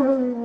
Oh,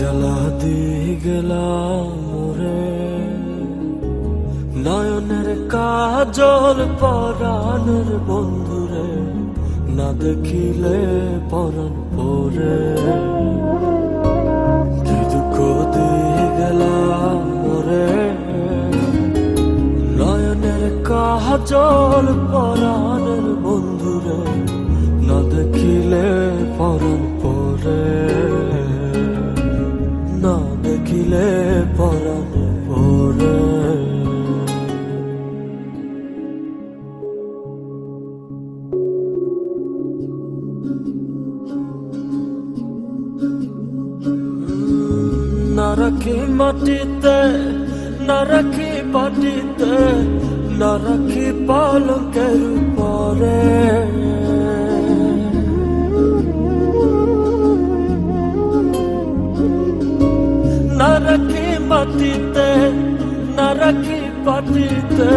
জ্বালা দিয়ে গেলা মোরে নয়নের কাজল পরাণের বন্ধুরে না দেখিলে পরন পরে রাখি মাটিতে না রাখি পাটিতে না রাখি পালকের পরে না রাখি মাটিতে না রাখি পাটিতে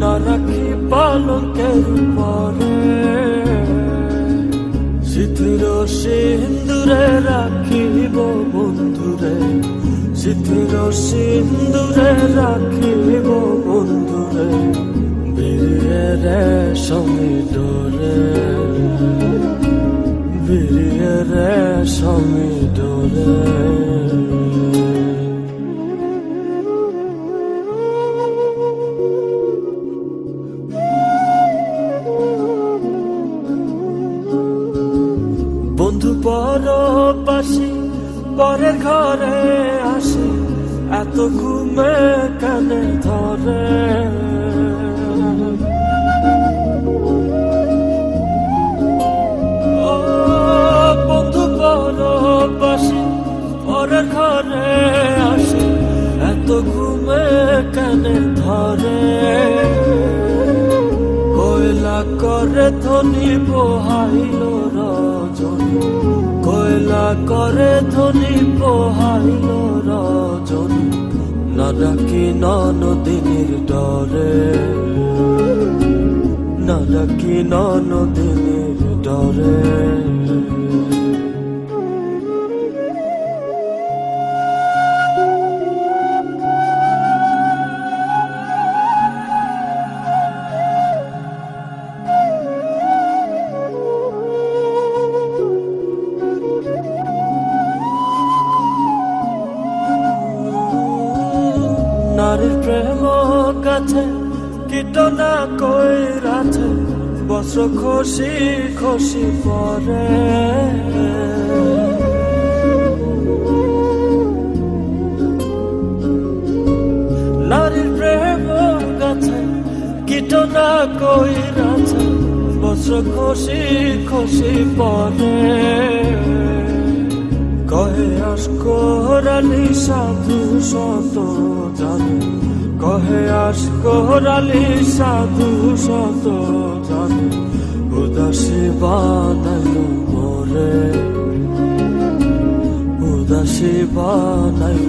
না রাখি পালকের পরে সিথির সিন্দুরে রাখিব বন্ধুরে, বিরিয়ে রে সমী ডোরে। বিরিয়ে রে বন্ধু পর পাশে পরের ঘরে আসে এত ঘুমে কানে ধরে। বন্ধু পর পাশে পরের ঘরে আসে এত ঘুমে কানে ধরে। কয়লা করে ধনী পোহাইল রজনী। কয়লা করে ধনি পোহাইল রজন। না ডাকি নদিনীর ডরে। না ডাকি নদিনীর ডরে। কাছে কীটনা কই রাছে বস্ত্র খসি খসি পরে নারীর প্রেম কাছে কীটনা কই রাছে বস্ত্র খসি খসি পরে কহে আসকরালি সাধু শত জানে কহে আসকরালি সাধু শত জানে উদাসী বানাইল মোরে। উদাসী বানাইল